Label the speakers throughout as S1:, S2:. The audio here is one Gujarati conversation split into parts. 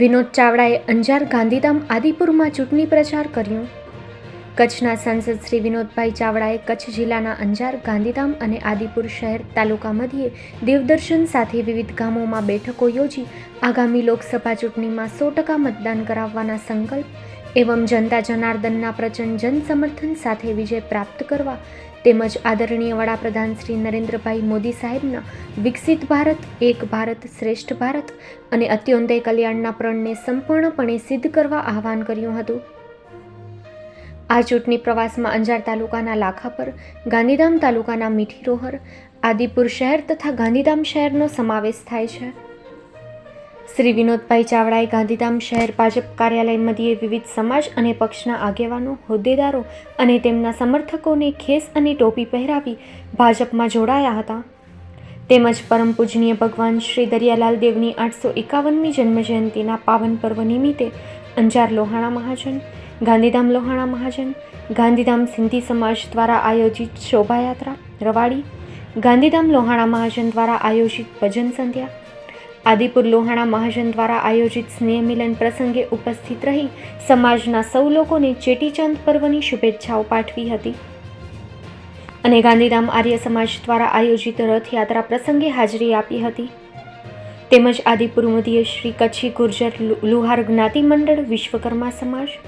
S1: વિનોદ ચાવડાએ અંજાર ગાંધીધામ આદિપુરમાં ચૂંટણી પ્રચાર કર્યો. કચ્છના સાંસદ શ્રી વિનોદભાઈ ચાવડાએ કચ્છ જિલ્લાના અંજાર ગાંધીધામ અને આદિપુર શહેર તાલુકા મધ્યે દેવદર્શન સાથે વિવિધ ગામોમાં બેઠકો યોજી આગામી લોકસભા ચૂંટણીમાં સો ટકા મતદાન કરાવવાના સંકલ્પ એવં જનતા જનાર્દનના પ્રચંડ જન સમર્થન સાથે વિજય પ્રાપ્ત કરવા તેમજ આદરણીય વડાપ્રધાન શ્રી નરેન્દ્રભાઈ મોદી સાહેબના વિકસિત ભારત, એક ભારત શ્રેષ્ઠ ભારત અને અત્યોદય કલ્યાણના પ્રણને સંપૂર્ણપણે સિદ્ધ કરવા આહવાન કર્યું હતું. આ ચૂંટણી પ્રવાસમાં અંજાર તાલુકાના લાખાપર ગાંધીધામ તાલુકાના મીઠી રોહર આદિપુર શહેર તથા ગાંધીધામ શહેરનો સમાવેશ થાય છે. શ્રી વિનોદભાઈ ચાવડાએ ગાંધીધામ શહેર ભાજપ કાર્યાલય મધ્યે વિવિધ સમાજ અને પક્ષના આગેવાનો, હોદ્દેદારો અને તેમના સમર્થકોને ખેસ અને ટોપી પહેરાવી ભાજપમાં જોડાયા હતા. તેમજ પરમ પૂજનીય ભગવાન શ્રી દરિયાલાલ દેવની આઠસો એકાવનમી જન્મજયંતિના પાવન પર્વ નિમિત્તે અંજાર લોહાણા મહાજન, ગાંધીધામ લોહાણા મહાજન, ગાંધીધામ સિંધી સમાજ દ્વારા આયોજિત શોભાયાત્રા રવાડી, ગાંધીધામ લોહાણા મહાજન દ્વારા આયોજિત ભજન સંધ્યા આદિપુર લોહાણા મહાજન દ્વારા આયોજિત સ્નેહ મિલન પ્રસંગે ઉપસ્થિત રહી સમાજના સૌ લોકોને ચેટીચંદ પર્વની શુભેચ્છાઓ પાઠવી હતી. અને ગાંધીધામ આર્ય સમાજ દ્વારા આયોજિત રથયાત્રા પ્રસંગે હાજરી આપી હતી. તેમજ આદિપુર મધ્યે શ્રી કચ્છી ગુર્જર લુહાર જ્ઞાતિ મંડળ વિશ્વકર્મા સમાજ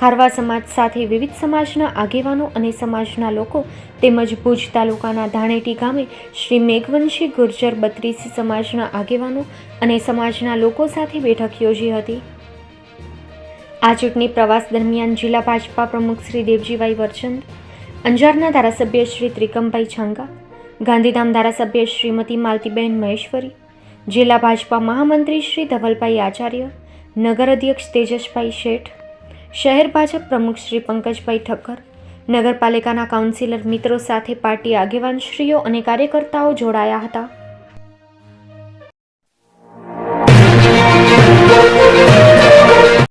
S1: ખારવા સમાજ સાથે વિવિધ સમાજના આગેવાનો અને સમાજના લોકો તેમજ ભુજ તાલુકાના ધાણેટી ગામે શ્રી મેઘવંશી ગુર્જર બત્રીસ સમાજના આગેવાનો અને સમાજના લોકો સાથે બેઠક યોજી હતી. આ ચૂંટણી પ્રવાસ દરમિયાન જિલ્લા ભાજપા પ્રમુખ શ્રી દેવજીભાઈ વરચંદ, અંજારના ધારાસભ્ય શ્રી ત્રિકમભાઈ છાંગા, ગાંધીધામ ધારાસભ્ય શ્રીમતી માલતીબેન મહેશ્વરી, જિલ્લા ભાજપા મહામંત્રી શ્રી ધવલભાઈ આચાર્ય, નગર અધ્યક્ષ તેજસભાઈ શેઠ શહેર ભાજપ પ્રમુખ શ્રી પંકજભાઈ ઠક્કર, નગરપાલિકાના કાઉન્સિલર મિત્રો સાથે પાર્ટી આગેવાનશ્રીઓ અને કાર્યકર્તાઓ જોડાયા હતા.